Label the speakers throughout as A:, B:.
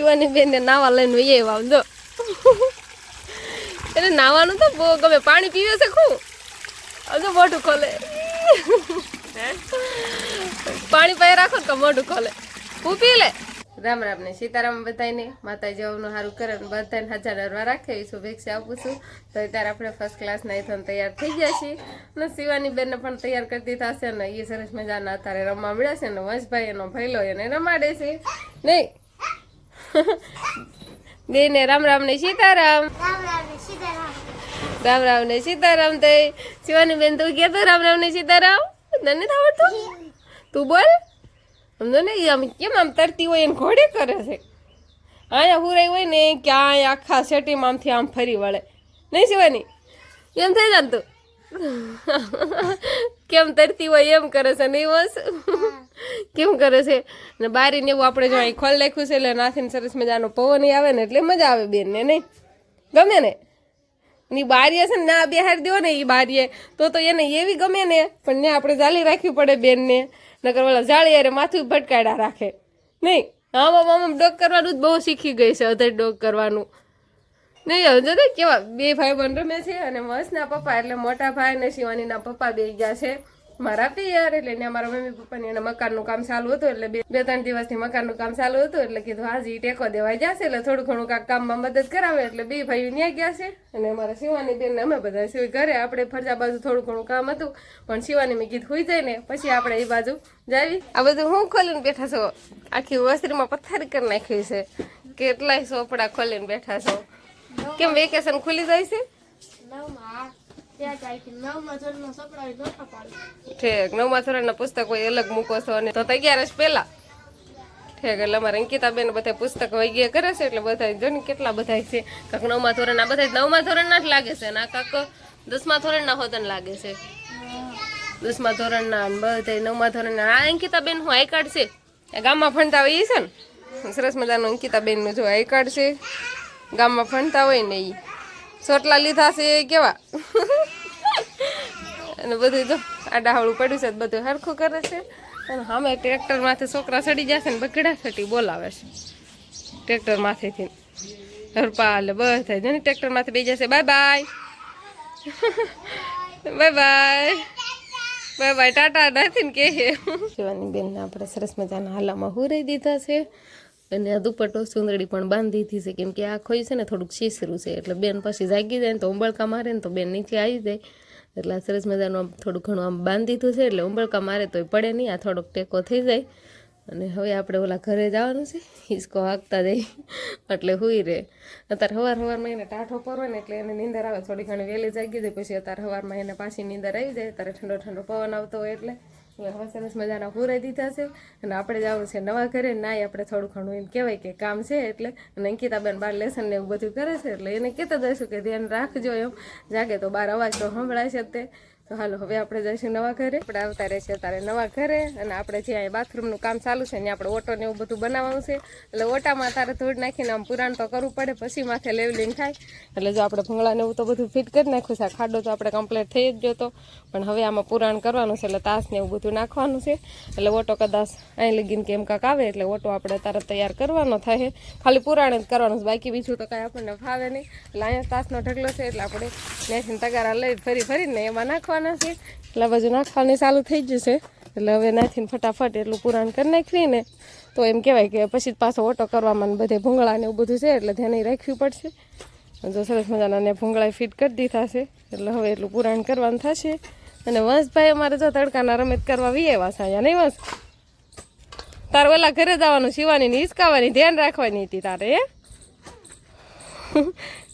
A: શિવાની બેન ને નાવા લઈને વહી આવ્યા જો. એને નાવાનું તો બહુ ગમે. પાણી પીવે છે ખૂબ હજુ મોઢું ખોલે. પાણી પાઈ રાખો તો મોઢું ખોલે. હું પી લે? રામ રામ ને સીતારામ બધાને માતા જવાનું સારું કરે ને બધાને હજાર હરવા રાખે એ શુભેચ્છા આપું છું. તો અત્યારે આપણે ફર્સ્ટ ક્લાસ નાઈથન તૈયાર થઈ ગયા છીએ. અને શિવાની બેનને પણ તૈયાર કરતી થશે ને એ સરસ મજાના અત્યારે રમવા મળ્યા છે ને વંશભાઈ એનો ભૈલો એને રમાડે છે. નહીં બેને રામ રામ ને સીતારામ. રામ રામ ને સીતારામ. તે શિવાની બેન તું. કે તો રામ રામ ને સીતારામ? તને નથી આવડતું? તું બોલ. સમજો ને આમ કેમ આમ તરતી હોય એને ઘોડે કરે છે? અહીંયા હુરાઈ હોય ને ક્યાંય આખા સેટીમાં આમથી આમ ફરી વળે. નહીં શિવાની? એમ થઈ જાય તું. કેમ તરતી હોય એમ કરે છે, નહીં બસ કેમ કરે છે? ને બારી ને એવું આપણે જો અહીં ખોલ નાખ્યું છે, એટલે નાથીને સરસ મજાનો પવન આવે ને, એટલે મજા આવે બેનને, નહીં? ગમે ને? ની બારીએ છે ને ના બિહાર દો ને એ બારીએ, તો તો એને એવી ગમે ને, પણ ને આપણે જાળી રાખવી પડે બેનને, નકર ઓલા જાળી અરે માથું ભટકાડા રાખે, નહીં? આમાં આમ ડોગ કરવાનું જ બહુ શીખી ગઈ છે, અધર ડોગ કરવાનું. નહીં સમજો ને કેવા, બે ભાઈ બંધ રમે છે અને મસ્તના પપ્પા, એટલે મોટા ભાઈ અને શિવાનીના પપ્પા બે ગયા છે. મારા પિયર, એટલે એને અમારા મમ્મી પપ્પાને એને મકાનનું કામ ચાલુ હતું, એટલે બે બે, ત્રણ દિવસથી મકાનનું કામ ચાલુ હતું, એટલે કીધું હાજી ટેકો દેવાઈ જશે એટલે થોડું ઘણું કાંક કામમાં મદદ કરાવે. એટલે બે ભાઈઓ ત્યાં ગયા છે, અને અમારા શિવાની બેન, અમે બધા શિવ ઘરે આપણે ફરજા બાજુ થોડું ઘણું કામ હતું, પણ શિવાની મેં કીધું, હોઈ જાય ને પછી આપણે એ બાજુ જાવી. આ બધું હું ખોલીને બેઠા છો? આખી વસ્ત્રીમાં પથ્થર કરી નાખ્યું છે. કેટલાય સોપડા ખોલીને બેઠા છો? કેમ વેકેશન ખુલી જાય છે? ઠેક નવમા ધોરણના પુસ્તક હોય અલગ મૂકો છો અને તો અગિયાર જ પહેલા. ઠેક એટલે અમારે અંકિતાબેન બધા પુસ્તક વૈગ્યા કરે છે એટલે બધા જો ને કેટલા બધા છે. કાંક નવમા ધોરણના બધા નવમા ધોરણના જ લાગે છે ને આ કાંક દસમા ધોરણના હોતન લાગે છે. દસમા ધોરણના ને બધા નવમા ધોરણના. આ અંકિતાબેન હું આઈ કાર્ડ છે? આ ગામમાં ભણતા હોય છે ને? સરસ મજાનું અંકિતાબેનનું જો આઈ કાર્ડ છે. ગામમાં ભણતા હોય ને એ ચોટલા લીધા છે એ કેવા? અને બધું જો આડાહળું પડ્યું છે બધું હરખું કરે છે. અને સામે ટ્રેક્ટરમાંથી છોકરા ચડી જશે ને બગડા છટી બોલાવે છે. ટ્રેક્ટરમાંથી હરપા એટલે બસ થાય. જો ને ટ્રેક્ટરમાંથી બે જશે, bye bye. Bye bye. Bye bye. Tata નથી ને કે. શિવાની બેનને આપણે સરસ મજાના હાલામાં હુરાઈ દીધા છે. અને આ દુપટ્ટો સુંદરડી પણ બાંધી દીધી છે. કેમ કે આ ખોઈ છે ને થોડુંક શીસરું છે. એટલે બેન પછી જાગી જાય ને તો ઉંબળકા મારે ને તો બેન નીચે આવી જાય. એટલે આ સરસ મજાનું આમ થોડું ઘણું આમ બાંધી દીધું છે. એટલે ઉંબળકા મારે તોય પડે નહીં. આ થોડોક ટેકો થઈ જાય. અને હવે આપણે ઓલા ઘરે જવાનું છે. હિસકો હાંકતા જઈ એટલે હુઈ રહે. અત્યારે સવાર સવારમાં એને ટાઢો પરવો ને એટલે એને નીંદર આવે. થોડી ઘણી વહેલી જાગી જાય. પછી અત્યારે સવારમાં એને પાછી નીંદર આવી જાય. ત્યારે ઠંડો ઠંડો પવન આવતો હોય એટલે. હવે સરસ મજાના પૂરાઈ દીધા છે અને આપણે જવું છે નવા ઘરે, નાય આપણે થોડું ઘણું એમ કહેવાય કે કામ છે એટલે. અને અંકિતાબેન બાર લેસન ને એવું બધું કરે છે એટલે એને કહેતા દઈશું કે ધ્યાન રાખજો એમ. જાગે તો બાર અવાજ તો સંભળાય છે તે. તો હાલો, હવે આપણે જઈશું નવા ઘરે. આપણે આવતા રહેશે તારે નવા ઘરે અને આપણે જે અહીં બાથરૂમનું કામ ચાલુ છે ને આપણે ઓટો ને એવું બધું બનાવવાનું છે. એટલે ઓટામાં તારે ધૂળ નાખીને આમ પુરાણ તો કરવું પડે, પછી માથે લેવલિંગ થાય. એટલે જો આપણે ભૂંગળાને એવું તો બધું ફિટ કરી નાખ્યું છે ખાડો તો આપણે કમ્પ્લીટ થઈ જ ગયો પણ હવે આમાં પુરાણ કરવાનું છે, એટલે તાસ ને એવું બધું નાખવાનું છે. એટલે ઓટો કદાચ અહીં લગીને કેમ કાંક આવે, એટલે ઓટો આપણે તરત તૈયાર કરવાનો થાય. ખાલી પુરાણ જ કરવાનું છે, બાકી બીજું તો કાંઈ આપણને ફાવે નહીં. એટલે અહીંયા તાસનો ઢગલો છે, એટલે આપણે ત્યાંથી તગારા લઈ ફરી ફરીને એમાં નાખવાના છે. એટલે બાજુ નાખવાની ચાલુ થઈ જશે એટલે હવે નાખીને ફટાફટ એટલું પુરાણ કરી નાખીને તો એમ કહેવાય કે પછી પાછો ઓટો કરવામાં બધે ભૂંગળા ને એવું બધું છે, એટલે ધ્યાન રાખવું પડશે. જો સરસ મજાના ને ભૂંગળા ફિટ કરી દીધા છે. એટલે હવે એટલું પુરાણ કરવાનું થશે. અને વંશભાઈ અમારે જો તડકાના રમત કરવા વી એવા છે અહીંયા, નહીં વંશ? તારે ઓલા ઘરે જવાનું સીવાની ને ધ્યાન રાખવાની હતી તારે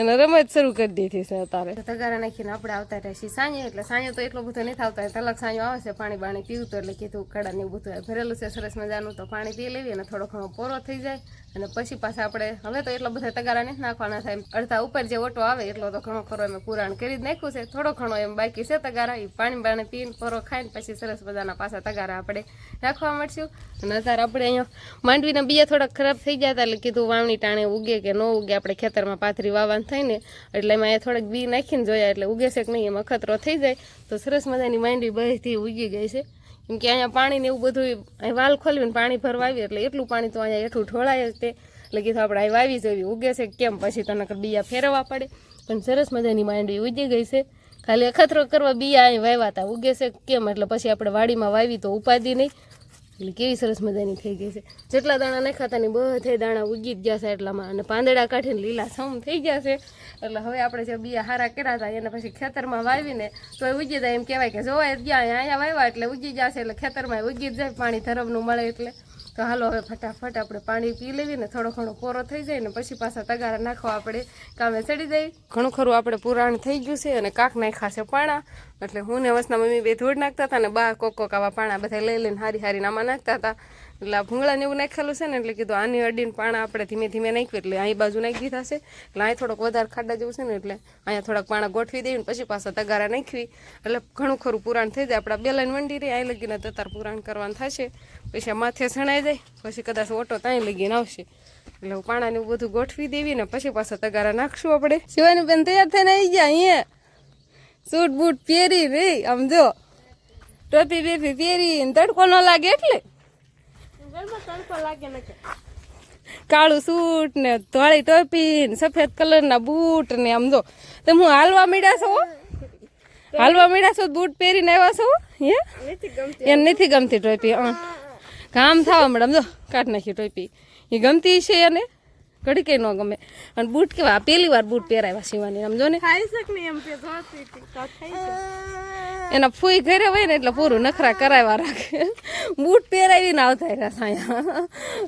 A: અને રમત શરૂ કરી દીધી છે અત્યારે. તગારા નાખીને આપણે આવતા રહીએ સાંજે, એટલે સાંજે તો એટલો બધો નથી આવતા. તલક સાંજો આવે છે, પાણી બાણી પીવું તો એટલે કીધું કડા ને બધું ભરેલું છે, સરસ મજાનું તો પાણી પી લેવી અને થોડો ઘણો પોરો થઈ જાય. અને પછી પાછા આપણે, હવે તો એટલો બધા તગારા નથી નાખવાના થાય. અડધા ઉપર જે ઓટો આવે, એટલો તો ઘણો ખરો એમ પુરાણ કરી જ નાખ્યું છે. થોડો ઘણો એમ બાકી છે તગારા એ પાણી બાણી પીને પોરો ખાઈને પછી સરસ મજાના પાછા તગારા આપણે રાખવા મળશું. અને આપણે અહીંયા માંડવીના બીજા થોડા ખરાબ થઈ ગયા હતા, એટલે કીધું વાવણી ટાણે ઉગે કે ન ઉગે, આપણે ખેતરમાં પાથરી વાવવાનું. થાય ને એટલે એમાં એ થોડાક બી નાખીને જોયા, એટલે ઉગે છે કે નહીં, એમાં ખતરો થઈ જાય, તો સરસ મજાની માંડવી બહેથી ઉગી ગઈ છે. કેમ કે અહીંયા પાણી ને એવું બધું, અહીં વાલ ખોલ્યું ને પાણી ભરવા આવ્યું એટલે એટલું પાણી તો અહીંયા એટલું ઠોળાય જ તે. એટલે કીધું આપણે અહીં વાવી જોવી ઉગે છે કેમ, પછી તને બીયા ફેરવવા પડે. પણ સરસ મજાની માંડવી ઉગી ગઈ છે. ખાલી અખતરો કરવા બીયા અહીં વાવ્યા હતા ઉગે છે કેમ, એટલે પછી આપણે વાડીમાં વાવી તો ઉપાધિ નહીં. એટલે કેવી સરસ મજાની થઈ ગઈ છે. જેટલા દાણા નાખ્યા હતા ને બધે દાણા ઉગી જ ગયા છે એટલામાં. અને પાંદડા કાઢીને લીલા સમ થઈ ગયા છે. એટલે હવે આપણે જે બિયા હારા કર્યા હતા એને પછી ખેતરમાં વાવીને તો એ ઉગી જાય એમ કહેવાય કે જોવાય જ ગયા, અહીંયા વાવ્યા એટલે ઉગી જશે એટલે ખેતરમાં ઉગી જ જાય, પાણી ધરમનું મળે એટલે. તો હાલો હવે ફટાફટ આપણે પાણી પી લેવી ને થોડો ઘણો કોરો થઈ જાય ને પછી પાછા તગારા નાખવા આપણે કામે ચડી જાય. ઘણું ખરું આપણે પુરાણ થઈ ગયું છે અને કાંક નાખ્યા છે પાણા. એટલે હું ને વસના મમ્મી બે ધૂળ નાખતા હતા ને બા કોક કોક આવા પાણા બધા લઈ લઈને હારી હારી આમાં નાખતા હતા. એટલે આ ભૂંગળાને એવું નાખેલું છે ને, એટલે કીધું આની અડીને પાણા આપણે ધીમે ધીમે નાખ્યું એટલે અહીં બાજુ નાખી દીધા છે. એટલે અહીં થોડોક વધારે ખાડા જેવું છે ને, એટલે અહીંયા થોડાક પાણા ગોઠવી દઈએ પછી પાછા તગારા નાખવી એટલે ઘણું ખરું પુરાણ થઈ જાય. આપણા બેલાઈને મંડી રહી અહીં લગીને તતાર પુરાણ કરવાનું થશે. પછી માથે સણાઈ જાય, પછી કદાચ ઓટો ત્યાં લગીને આવશે. એટલે પાણાને એવું બધું ગોઠવી દેવી ને, પછી પાછા તગારા નાખશું આપણે. શિવાની બેન તૈયાર થઈને આવી ગયા અહીંયા. સૂટ બૂટ પહેરી રે આમ જો. ટોપી બેપી પહેરી તડકો ન લાગે એટલે. કાળું સૂટ ને ધોળી ટોપી ને સફેદ કલરના બૂટ ને આમ જો. તમે હું હાલવા મીડ્યા છો? હાલવા મીડ્યા છો? બૂટ પહેરીને આવ્યા છો? હે? એને નથી ગમતી ટોપી કામ થવા મેડમ જો, કાઢ નાખી ટોપી. એ ગમતી છે એને? ઘડી કઈ ન ગમે. અને બૂટ કેવા પહેલી વાર બૂટ પહેરાવ્યા શિવાની. આમ જો ને એના ફૂઈ ઘરે હોય ને એટલે પૂરું નખરા કરાવ્યા રાખે. બૂટ પહેરાવીને આવતા રહ્યા સાયા.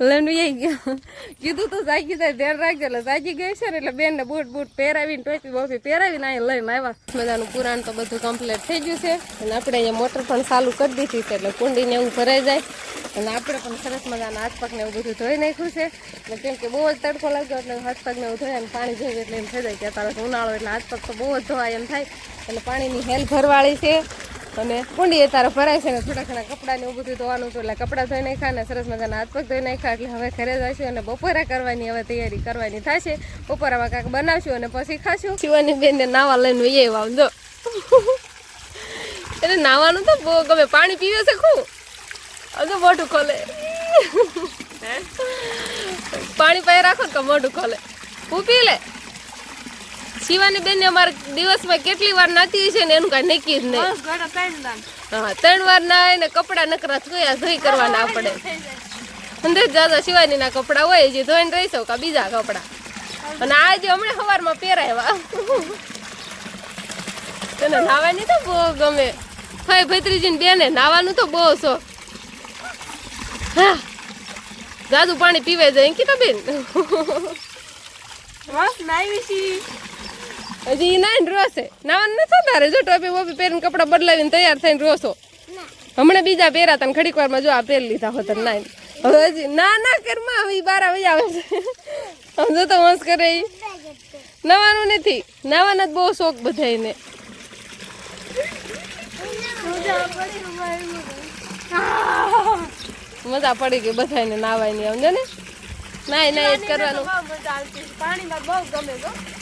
A: લઈને એ ગયા. કીધું તો જાગી જાય ધ્યાન રાખજો. એટલે જાગી ગઈ છે ને એટલે બેનને બૂટ બૂટ પહેરાવીને ટોપી બોપી પહેરાવીને અહીંયા લઈને આવ્યા. બધાનું પુરાણ તો બધું કમ્પ્લીટ થઈ ગયું છે. અને આપણે અહીંયા મોટર પણ ચાલુ કરી દીધી છે એટલે કુંડીને એવું ભરાઈ જાય. અને આપણે પણ સરસ મજાના હાથ પગને એવું બધું ધોઈ નાખ્યું છે. ને કેમ કે બહુ જ તડકો લાગ્યો એટલે હાથ પગને એવું ધોયા અને પાણી જોઈએ એટલે એમ થઈ જાય કે અત્યારે ઉનાળો એટલે હાથ પગ તો બહુ જ ધોવાય એમ થાય. એટલે પાણીની હેલ ભરવાળી છે. અને કુંડી અત્યારે ભરાય છે ને થોડા ઘણા કપડાંને એવું બધું ધોવાનું હતું એટલે કપડાં ધોઈ નાખ્યા અને સરસ મજાના હાથ ધોઈ નાખ્યા એટલે હવે ઘરે જઈશું અને બપોરા કરવાની હવે તૈયારી કરવાની થશે. બપોરામાં કાંઈક બનાવશું અને પછી ખાશું. શિવાની બેન ને નાવા લઈને એ વાંધો એટલે નાવાનું તો બહુ ગમે. પાણી પીવે છે ખૂબ. હજુ મોઢું ખોલે. પાણી પાઈ રાખો કે મોઢું ખોલે. હું પી લે? શિવાની બેન અમારે દિવસમાં કેટલી વાર નાતી છે ને એનું કાંઈ નક્કી જ નહીં. હા ત્રણ વાર નાય ને કપડા નકરા ધોયા ધોઈ કરવાના આપણે. અંદર જાજા શિવાની ના કપડા હોય જે ધોઈને રહીશો કા બીજા કપડા? અને આજે હમણાં સવારમાં પહેરાવ્યા. તને નાવાની તો બહુ ગમે. ભાઈ ભત્રીજીને બેને નાવાનું તો બહુ શોખ. હા. જાદુ પાણી પીવે જાય કીધા બેન. હજી નાઈને રોશે નાવાનું નથી તારે. જો ટોપી વોપી પહેરીને કપડાં બદલાવીને તૈયાર થઈને રોશો હમણાં બીજા પહેરા તને ઘડીક વારમાં જો આ પહેરી લીધા હોત નાઈને. હવે હજી ના ના કરમાં. હવે બારા વહી આવી છે. સમજો તો મસ્ત કરે નવાનું નથી. નાવાના જ બહુ શોખ બધાયને. મજા પડી ગઈ બધાને નાવાની સમજો ને? નાય નાય કરવાનું.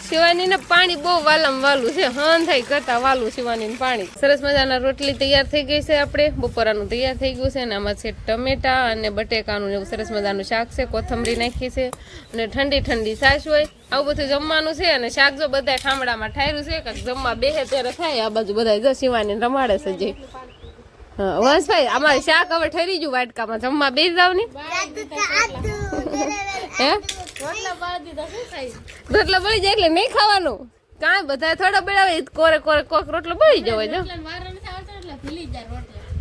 A: શિવાની ને પાણી બહુ વાલમ વાલું છે, હન થઈ કરતા વાલું શિવાની પાણી. સરસ મજાના રોટલી તૈયાર થઈ ગઈ છે આપણે, બપોરાનું તૈયાર થઈ ગયું છે અને આમાં છે ટમેટા અને બટેકાનું એવું સરસ મજાનું શાક છે, કોથમરી નાખી છે અને ઠંડી ઠંડી છાશ હોય. આવું બધું જમવાનું છે અને શાક જો બધા ઠામડામાં ઠાયરું છે, કાંઈક જમવા બેહે ત્યારે થાય, આ બાજુ બધા જો શિવાની રમાડે છે જે. વંશભાઈ અમારે શાક હવે ઠરી ગયું વાટકામાં. જમવા બે જાવ ને? હે? રોટલો બળી જાય એટલે નહીં ખાવાનું. કાંઈ બધા થોડા બળાવે કોરે કોરે કોક રોટલો બળી જવો જો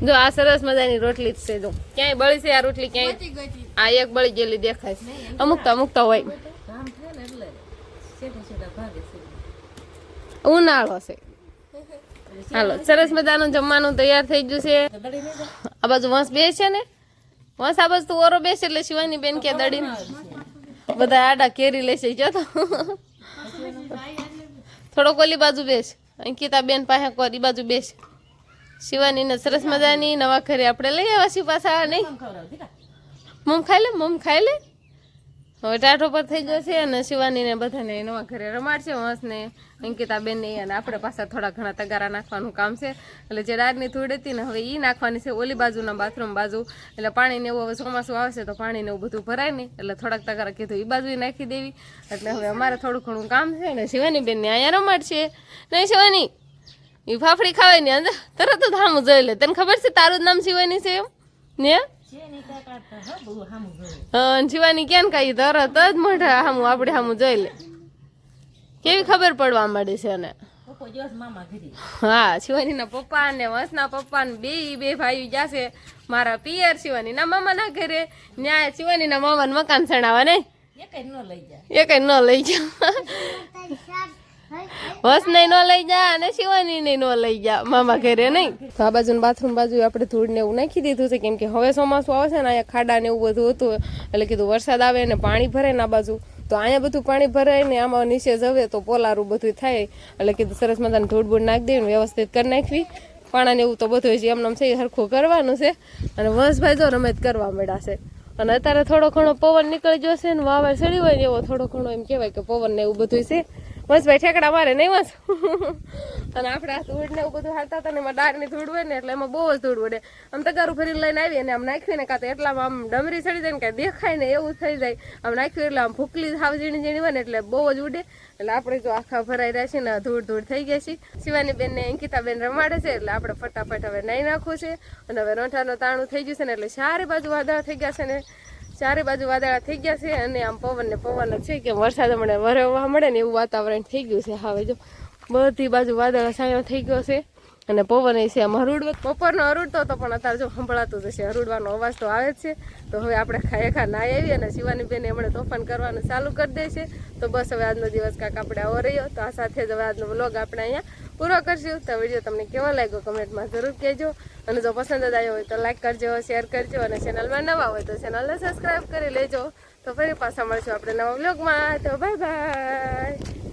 A: જો આ સરસ મજાની રોટલી જ છે જો. ક્યાંય બળી છે આ રોટલી ક્યાંય આ એક બળી ગયેલી દેખાય છે. અમુક તો અમુક તો હોય ઉનાળો છે. હાલો સરસ મજાનું જમવાનું તૈયાર થઈ ગયું છે. આ બાજુ વંશ બે છે ને? વંશ આ બાજુ તું ઓરો બેસે એટલે શિવાની બેન કે દડી બધા આડા કેરી લેશે જો તો. થોડોક ઓલી બાજુ બેસ અંકિતા બેન પાસે કોરી બાજુ બેસ શિવાની ને સરસ મજાની નવા ઘરે આપણે લઈ આવ્યા છીએ પાછા નહીં? મમ ખાઈ લે મમ ખાઈ લે? હવે ટાઢો પર થઈ ગયો છે અને શિવાનીને બધાને નવા ઘરે રમાડશે હંસને અંકિતાબેનને અને આપણે પાછા થોડા ઘણા તગારા નાખવાનું કામ છે. એટલે જે ડાળની ધૂળ હતી ને હવે એ નાખવાની છે ઓલી બાજુના બાથરૂમ બાજુ. એટલે પાણીને એવું હવે ચોમાસું આવશે તો પાણીને એવું બધું ભરાય નહીં. એટલે થોડાક તગારા કીધું એ બાજુ નાખી દેવી. એટલે હવે અમારે થોડું ઘણું કામ છે ને શિવાની બેનને અહીંયા રમાડશે. નહીં શિવાની એ ફાફડી ખાવાની અંદર તરત જ હામું જોઈ લે. તને ખબર છે તારું જ નામ શિવાની છે એમ? ને? અને શિવાની ક્યાં કઈ તરત જ મોઢા હામું આપણે હામું જોઈ લે. કેવી ખબર પડવા માંડી છે ને હા શિવાનીના પપ્પા ને વંશના પપ્પા ને બે બે ભાઈ જશે. મારા પિયર શિવાનીના મામાના ઘરે. ન્યાય શિવાનીના મામાને મકાન સણાવે ને જાય એકાઈ ન લઈ જા. વસ નહીં, ન લઈ જા અને શિવાની નહીં, ન લઈ જા. મામા ઘરે નહીં. તો આ બાજુ બાથરૂમ બાજુ આપણે ધૂળ ને એવું નાખી દીધું છે, કેમ કે હવે ચોમાસું આવશે ને, અહીંયા ખાડા ને એવું બધું હતું, એટલે કીધું વરસાદ આવે ને પાણી ભરે ને આ બાજુ. તો અહીંયા બધું પાણી ભરાય ને આમાં નીચે જવે તો પોલારું બધું થાય. એટલે કીધું સરસ મજાને ધૂળ બૂળ નાખી દેવી વ્યવસ્થિત કરી નાખવી. પાણા ને એવું તો બધું હજી એમને છે, એ હરખું કરવાનું છે. અને વંશભાઈ જો રમત કરવા મળ્યા છે. અને અત્યારે થોડો ઘણો પવન નીકળી જશે ને વાવર ચડી હોય ને એવો થોડો ઘણો એમ કહેવાય કે પવન ને એવું બધું છે. બસ ભાઈ ઠેકડા મારે નહીં બસ અને આપણે આ ધૂળ ને એવું બધું હાલતા હતા ને એમાં ડાળની ધૂળ હોય ને એટલે એમાં બહુ જ ધૂળ ઉડે આમ તગારું ફરીને લઈને આવીએ અને આમ નાખ્યું ને કાં તો એટલામાં આમ ડમરી ચડી જાય ને કાંઈ દેખાય ને એવું થઈ જાય. આમ નાખ્યું એટલે આમ ભૂકલી હાવ ઝીણી ઝીણી હોય ને એટલે બહુ જ ઉડે. એટલે આપણે જો આખા ભરાઈ રહ્યા છીએ ને ધૂળ ધૂળ થઈ ગયા છે શિવાની બેન ને અંકિતા બેન રમાડે છે એટલે આપણે ફટાફટ હવે નાઈ નાખવું છે. અને હવે રોંઠાનો તાણું થઈ ગયું છે ને એટલે સારી બાજુ વાદળા થઈ ગયા છે ને. ચારે બાજુ વાદળા થઈ ગયા છે અને આમ પવન ને પવન છે કે વરસાદ હમણાં વરવા મળે ને એવું વાતાવરણ થઈ ગયું છે. હવે જો બધી બાજુ વાદળા સાયો થઈ ગયો છે. અને પવન એ છે આમ હરુડ બપોરનો હરુડતો હતો, પણ અત્યારે જો સંભળાતું જશે હરુડવાનો અવાજ તો આવે જ છે. તો હવે આપણે ખાયખા નાઈ આવી અને શિવાની બેને એમણે તોફાન કરવાનું ચાલુ કરી દે છે. તો બસ હવે આજનો દિવસ કાંક આપણે આવો રહ્યો. તો આ સાથે જ હવે આજનો વ્લોગ આપણે અહીંયા પૂરો કરશું. તો વીડિયો તમને કેવો લાગ્યો કમેન્ટમાં જરૂર કહેજો. અને જો પસંદ જ આવ્યો હોય તો લાઈક કરજો શેર કરજો અને ચેનલમાં નવા હોય તો ચેનલને સબસ્ક્રાઈબ કરી લેજો. તો ફરી પાછા મળશું આપણે નવા વ્લોગમાં. તો બાય બાય